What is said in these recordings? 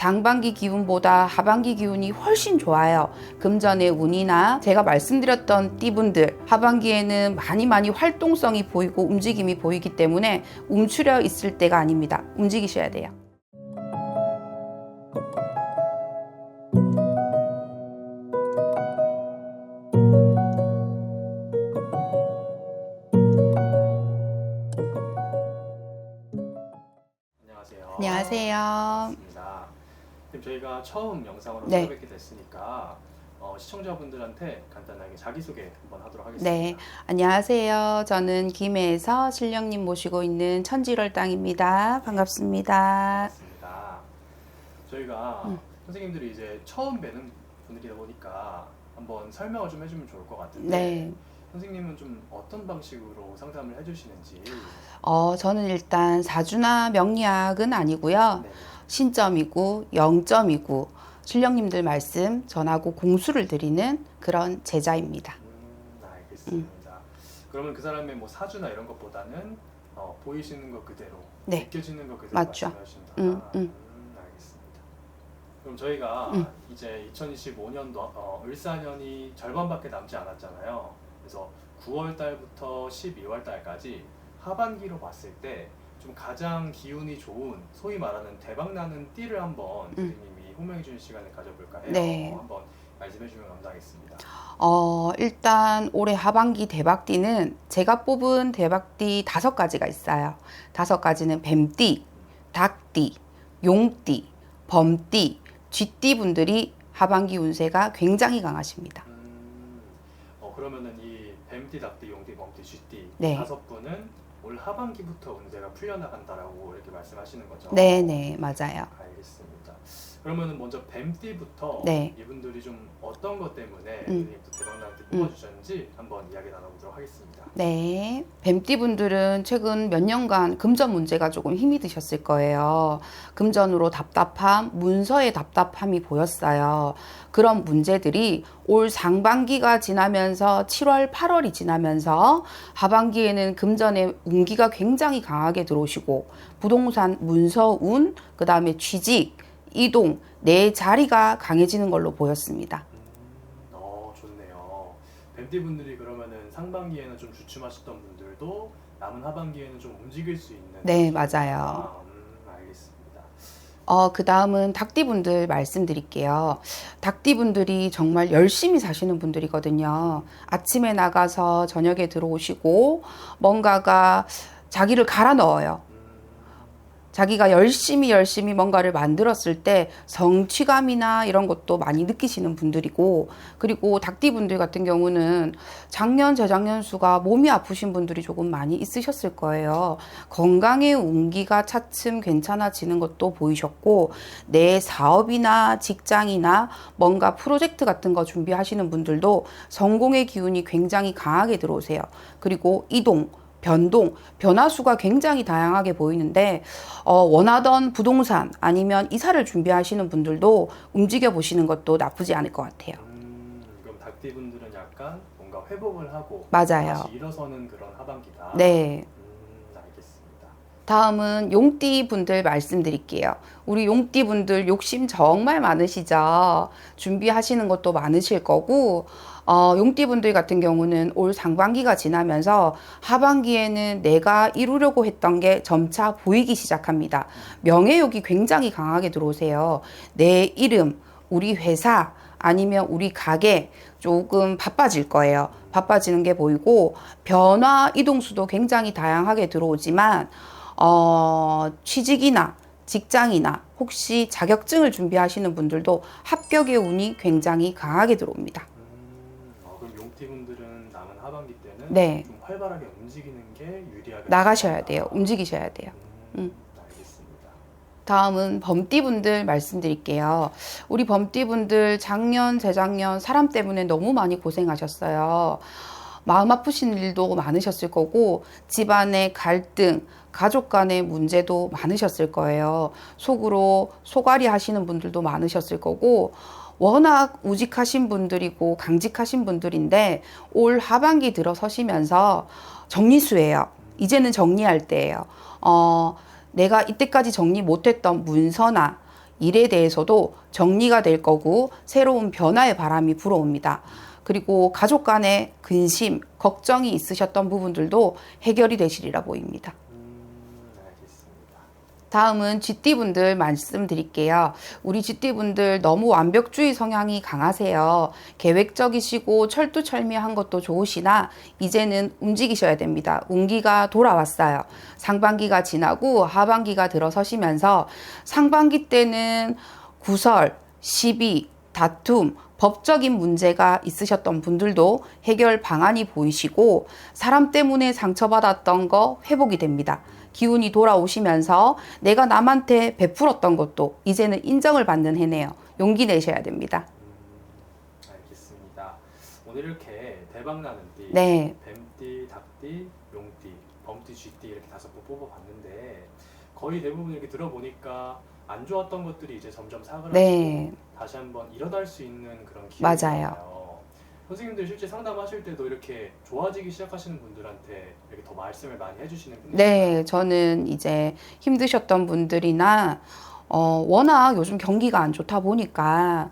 상반기 기운보다 하반기 기운이 훨씬 좋아요. 금전의 운이나 제가 말씀드렸던 띠분들 하반기에는 많이 많이 활동성이 보이고 움직임이 보이기 때문에 움츠려 있을 때가 아닙니다. 움직이셔야 돼요. 안녕하세요. 안녕하세요. 지금 저희가 처음 영상으로 네. 찾아뵙게 됐으니까 어, 시청자분들한테 간단하게 자기소개 한번 하도록 하겠습니다. 네, 안녕하세요. 저는 김해에서 신령님 모시고 있는 천지럴 땅입니다. 반갑습니다. 반갑습니다. 저희가 음. 선생님들이 이제 처음 뵈는 분들이다 보니까 한번 설명을 좀 해주면 좋을 것 같은데 네. 선생님은 좀 어떤 방식으로 상담을 해주시는지 어, 저는 일단 사주나 명리학은 아니고요. 네. 신점이고 영점이고 신령님들 말씀 전하고 공수를 드리는 그런 제자입니다. 음, 알겠습니다. 그러면 그 사람의 뭐 사주나 이런 것보다는 어, 보이시는 것 그대로 네. 느껴지는 것 그대로 맞죠. 말씀하신다. 음, 음. 음, 알겠습니다. 그럼 저희가 음. 이제 2025년도 어, 을사년이 절반밖에 남지 않았잖아요. 그래서 9월 달부터 12월 달까지 하반기로 봤을 때 좀 가장 기운이 좋은 소위 말하는 대박 나는 띠를 한번 선생님이 호명해 주는 시간을 가져볼까 해요. 음. 네. 한번 말씀해 주면 감사하겠습니다. 어, 일단 올해 하반기 대박띠는 제가 뽑은 대박띠 다섯 가지가 있어요. 다섯 가지는 뱀띠, 닭띠, 용띠, 범띠, 쥐띠 분들이 하반기 운세가 굉장히 강하십니다. 음, 어, 그러면은 이 뱀띠, 닭띠, 용띠, 멍띠, 쥐띠 네. 다섯 분은 올 하반기부터 운세가 풀려나간다라고 이렇게 말씀하시는 거죠? 네 네, 맞아요. 알겠습니다. 그러면은 먼저 뱀띠부터 네. 이분들이 좀 것 때문에 음. 선생님도 대박나한테 음. 뽑아주셨는지 한번 이야기 나눠보도록 하겠습니다. 네. 뱀띠 분들은 최근 몇 년간 금전 문제가 조금 힘이 드셨을 거예요. 금전으로 답답함, 문서의 답답함이 보였어요. 그런 문제들이 올 상반기가 지나면서 7월, 8월이 지나면서 하반기에는 금전의 운기가 굉장히 강하게 들어오시고 부동산 문서 운, 그 다음에 취직, 이동, 내 자리가 강해지는 걸로 보였습니다. 뱀띠 분들이 그러면은 상반기에는 좀 주춤하셨던 분들도 남은 하반기에는 좀 움직일 수 있는 네, 맞아요. 음, 알겠습니다. 어, 그 다음은 닭띠분들 말씀드릴게요. 닭띠분들이 정말 열심히 사시는 분들이거든요. 아침에 나가서 저녁에 들어오시고 뭔가가 자기를 갈아 넣어요. 음, 자기가 열심히 열심히 뭔가를 만들었을 때 성취감이나 이런 것도 많이 느끼시는 분들이고 그리고 닭띠 분들 같은 경우는 작년 재작년 수가 몸이 아프신 분들이 조금 많이 있으셨을 거예요. 건강의 운기가 차츰 괜찮아지는 것도 보이셨고 내 사업이나 직장이나 뭔가 프로젝트 같은 거 준비하시는 분들도 성공의 기운이 굉장히 강하게 들어오세요. 그리고 이동 변동, 변화수가 굉장히 다양하게 보이는데 어, 원하던 부동산 아니면 이사를 준비하시는 분들도 움직여 보시는 것도 나쁘지 않을 것 같아요. 음, 그럼 닭띠 분들은 약간 뭔가 회복을 하고 맞아요. 다시 일어서는 그런 하반기다. 네. 다음은 용띠 분들 말씀드릴게요. 우리 용띠 분들 욕심 정말 많으시죠? 준비하시는 것도 많으실 거고, 어, 용띠 분들 같은 경우는 올 상반기가 지나면서 하반기에는 내가 이루려고 했던 게 점차 보이기 시작합니다. 명예욕이 굉장히 강하게 들어오세요. 내 이름, 우리 회사, 아니면 우리 가게 조금 바빠질 거예요. 바빠지는 게 보이고, 변화 이동수도 굉장히 다양하게 들어오지만, 어, 취직이나 직장이나 혹시 자격증을 준비하시는 분들도 합격의 운이 굉장히 강하게 들어옵니다. 음, 어, 그럼 용띠 분들은 남은 하반기 때는 네. 좀 활발하게 움직이는 게 유리하게 나가셔야 돼요. 움직이셔야 돼요. 음, 음. 알겠습니다. 다음은 범띠분들 말씀드릴게요. 우리 범띠분들 작년, 재작년 사람 때문에 너무 많이 고생하셨어요. 마음 아프신 일도 많으셨을 거고, 집안의 갈등, 가족 간의 문제도 많으셨을 거예요. 속으로 소갈이 하시는 분들도 많으셨을 거고, 워낙 우직하신 분들이고 강직하신 분들인데 올 하반기 들어서시면서 정리수예요. 이제는 정리할 때예요. 어, 내가 이때까지 정리 못했던 문서나 일에 대해서도 정리가 될 거고 새로운 변화의 바람이 불어옵니다. 그리고 가족 간의 근심, 걱정이 있으셨던 부분들도 해결이 되시리라 보입니다. 다음은 GT분들 말씀드릴게요. 우리 GT분들 너무 완벽주의 성향이 강하세요. 계획적이시고 철두철미한 것도 좋으시나 이제는 움직이셔야 됩니다. 운기가 돌아왔어요. 상반기가 지나고 하반기가 들어서시면서 상반기 때는 구설, 시비, 다툼, 법적인 문제가 있으셨던 분들도 해결 방안이 보이시고 사람 때문에 상처받았던 거 회복이 됩니다. 기운이 돌아오시면서 내가 남한테 베풀었던 것도 이제는 인정을 받는 해네요. 용기 내셔야 됩니다. 음, 알겠습니다. 오늘 이렇게 대박나는 띠, 네. 뱀띠, 닭띠, 용띠, 범띠, 쥐띠 이렇게 다섯 번 뽑아봤는데 거의 대부분 이렇게 들어보니까 안 좋았던 것들이 이제 점점 사그라지고 네. 다시 한번 일어날 수 있는 그런. 기회잖아요. 선생님들 실제 상담하실 때도 이렇게 좋아지기 시작하시는 분들한테 이렇게 더 말씀을 많이 해주시는 편이에요. 네, 저는 이제 힘드셨던 분들이나 어, 워낙 요즘 경기가 안 좋다 보니까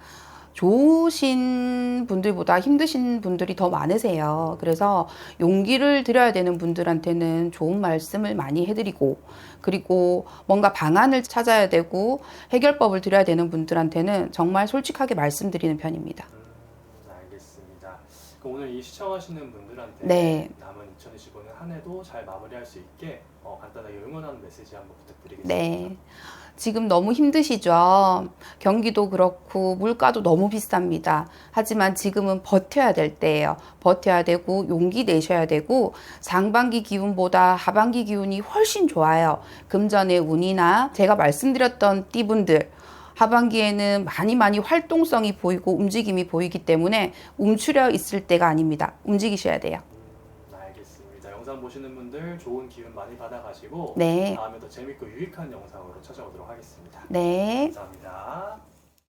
좋으신 분들보다 힘드신 분들이 더 많으세요. 그래서 용기를 드려야 되는 분들한테는 좋은 말씀을 많이 해드리고, 그리고 뭔가 방안을 찾아야 되고, 해결법을 드려야 되는 분들한테는 정말 솔직하게 말씀드리는 편입니다. 그럼 오늘 이 시청하시는 분들한테 네. 남은 2025년 한 해도 잘 마무리할 수 있게 어, 간단하게 응원하는 메시지 한번 부탁드리겠습니다. 네. 지금 너무 힘드시죠? 경기도 그렇고 물가도 너무 비쌉니다. 하지만 지금은 버텨야 될 때예요. 버텨야 되고 용기 내셔야 되고 상반기 기운보다 하반기 기운이 훨씬 좋아요. 금전의 운이나 제가 말씀드렸던 띠분들 하반기에는 많이 많이 활동성이 보이고 움직임이 보이기 때문에 움츠려 있을 때가 아닙니다. 움직이셔야 돼요. 음, 알겠습니다. 영상 보시는 분들 좋은 기운 많이 받아가시고 네. 다음에 더 재밌고 유익한 영상으로 찾아오도록 하겠습니다. 네. 감사합니다.